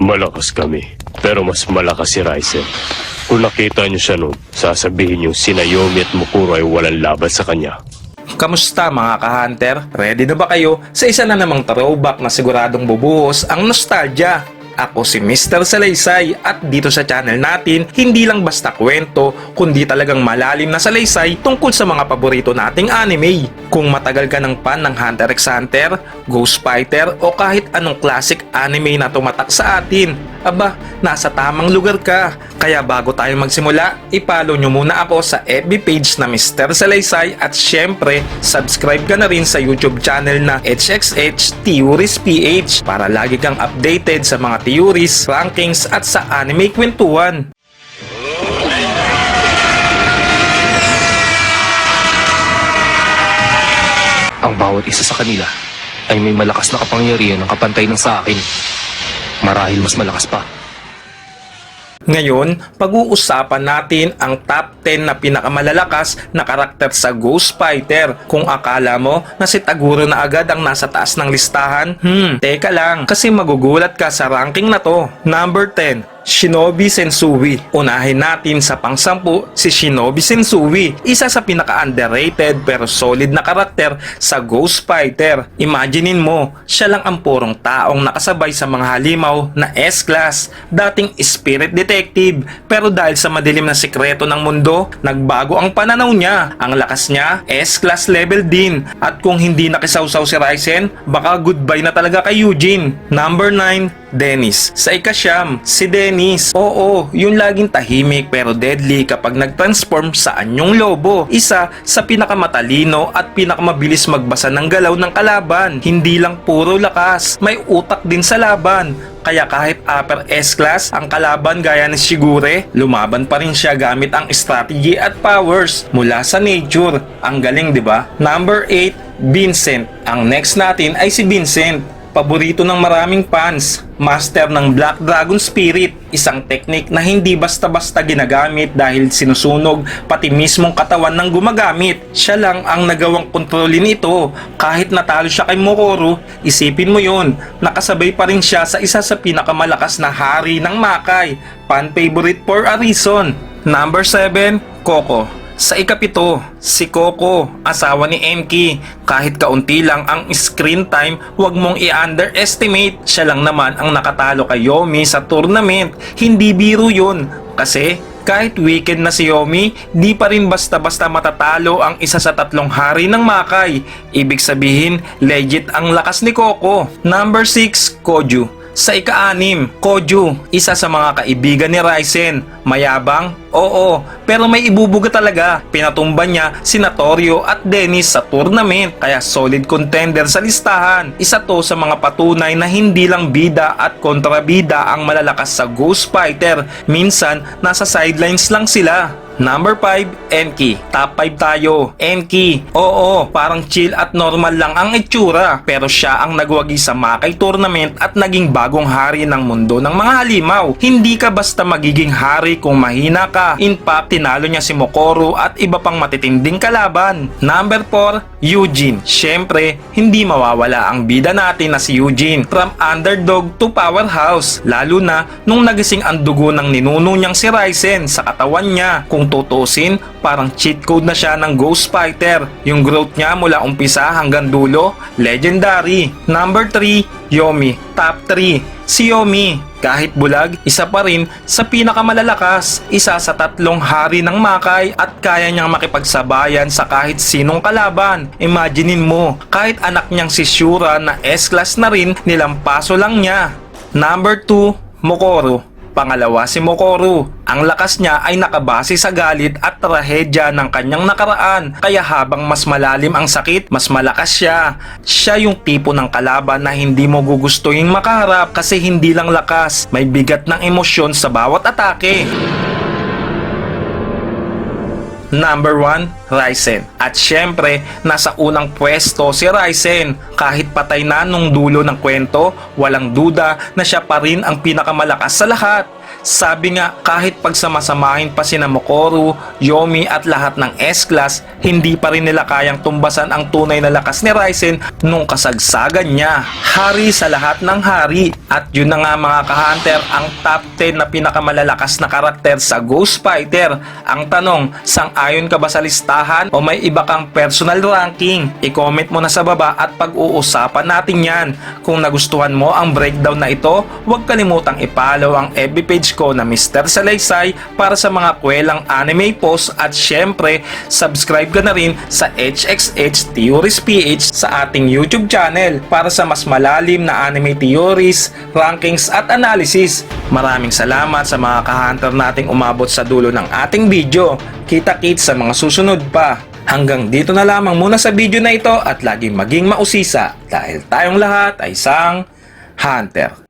Malakas kami, pero mas malakas si Ryzen. Kung nakita niyo siya nun, sasabihin niyo si Naomi at Mukuro ay walang laban sa kanya. Kamusta mga ka-hunter? Ready na ba kayo sa isa na namang throwback na siguradong bubuhos ang nostalgia? Ako si Mr. Salaysay at dito sa channel natin, hindi lang basta kwento, kundi talagang malalim na salaysay tungkol sa mga paborito nating anime. Kung matagal ka ng fan ng Hunter x Hunter, Ghost Fighter o kahit anong classic anime na tumatak sa atin, aba, nasa tamang lugar ka. Kaya bago tayo magsimula, ipalo nyo muna ako sa FB page na Mr. Salaysay at syempre, subscribe ka na rin sa YouTube channel na HXH Theories PH para lagi kang updated sa mga theories, rankings at sa anime kwentuhan. Ang bawat isa sa kanila ay may malakas na kapangyarihan ng kapantay ng sa akin. Marahil mas malakas pa. Ngayon, pag-uusapan natin ang top 10 na pinakamalalakas na karakter sa Ghost Fighter. Kung akala mo na si Taguro na agad ang nasa taas ng listahan, hmm, teka lang, kasi magugulat ka sa ranking na to. Number 10, Shinobi Sensui. Unahin natin sa pangsampu si Shinobi Sensui, isa sa pinaka-underrated pero solid na karakter sa Ghost Fighter. Imaginein mo, siya lang ang purong taong nakasabay sa mga halimaw na S-Class, dating spirit detective. Pero dahil sa madilim na sikreto ng mundo, nagbago ang pananaw niya. Ang lakas niya, S-Class level din. At kung hindi nakisawsaw si Ryzen, baka goodbye na talaga kay Eugene. Number 9, Dennis. Sa ikasyam, si Dennis. Oo, yung laging tahimik pero deadly kapag nag-transform sa anyong lobo. Isa sa pinakamatalino at pinakamabilis magbasa ng galaw ng kalaban. Hindi lang puro lakas, may utak din sa laban. Kaya kahit upper S-class ang kalaban gaya ni Shigure, lumaban pa rin siya gamit ang strategy at powers mula sa nature. Ang galing 'di ba? Number 8, Vincent. Ang next natin ay si Vincent. Paborito ng maraming fans, master ng Black Dragon Spirit, isang teknik na hindi basta-basta ginagamit dahil sinusunog pati mismong katawan ng gumagamit. Siya lang ang nagawang kontrolin ito. Kahit natalo siya kay Mokoro, isipin mo yon, nakasabay pa rin siya sa isa sa pinakamalakas na hari ng Makai, fan favorite for a reason. Number 7, Coco. Sa ikapito, si Coco, asawa ni Enki. Kahit kaunti lang ang screen time, huwag mong i-underestimate. Siya lang naman ang nakatalo kay Yomi sa tournament. Hindi biro yun. Kasi kahit weekend na si Yomi, di pa rin basta-basta matatalo ang isa sa tatlong hari ng Makai. Ibig sabihin, legit ang lakas ni Coco. Number 6, Koju. Sa ika-anim, Koju, isa sa mga kaibigan ni Ryzen. Mayabang? Oo, pero may ibubuga talaga. Pinatumba niya si Natorio at Dennis sa tournament, kaya solid contender sa listahan. Isa to sa mga patunay na hindi lang bida at kontrabida ang malalakas sa Ghost Fighter. Minsan, nasa sidelines lang sila. Number 5, Enki. Top 5 tayo. Enki. Oo, parang chill at normal lang ang itsura. Pero siya ang nagwagi sa Makai Tournament at naging bagong hari ng mundo ng mga halimaw. Hindi ka basta magiging hari kung mahina ka. In fact, tinalo niya si Mokoro at iba pang matitinding kalaban. Number 4, Eugene. Siyempre, hindi mawawala ang bida natin na si Eugene. From underdog to powerhouse. Lalo na nung nagising ang dugo ng ninuno niyang si Ryzen sa katawan niya. Kung tutusin, parang cheat code na siya ng Ghost Fighter. Yung growth niya mula umpisa hanggang dulo, legendary. Number 3, Yomi. Top 3, si Yomi. Kahit bulag, isa pa rin sa pinakamalalakas, isa sa tatlong hari ng Makai at kaya niyang makipagsabayan sa kahit sinong kalaban. Imaginein mo, kahit anak niyang si Shura na S-class na rin, nilampaso lang niya. Number 2, Mokoro. Pangalawa si Mokoro. Ang lakas niya ay nakabase sa galit at trahedya ng kanyang nakaraan. Kaya habang mas malalim ang sakit, mas malakas siya. Siya yung tipo ng kalaban na hindi mo gugustuhin makaharap kasi hindi lang lakas. May bigat ng emosyon sa bawat atake. Number 1, Ryzen. At syempre, nasa unang pwesto si Ryzen. Kahit patay na nung dulo ng kwento, walang duda na siya pa rin ang pinakamalakas sa lahat. Sabi nga kahit pagsamasamahin pa sina Mokoru, Yomi at lahat ng S-Class, hindi pa rin nila kayang tumbasan ang tunay na lakas ni Ryzen nung kasagsagan niya. Hari sa lahat ng hari. At yun na nga mga ka-hunter, ang top 10 na pinakamalalakas na karakter sa Ghost Fighter. Ang tanong, sang-ayon ka ba sa listahan o may iba kang personal ranking? I-comment mo na sa baba at pag-uusapan natin yan. Kung nagustuhan mo ang breakdown na ito, huwag kalimutang i-follow ang FB page ko na Mr. Salaysay para sa mga kwelang anime posts at syempre, subscribe ka na rin sa HXH Theories PH sa ating YouTube channel para sa mas malalim na anime theories, rankings at analysis. Maraming salamat sa mga ka-hunter nating umabot sa dulo ng ating video. Kita-kits sa mga susunod pa. Hanggang dito na lamang muna sa video na ito at laging maging mausisa dahil tayong lahat ay isang hunter.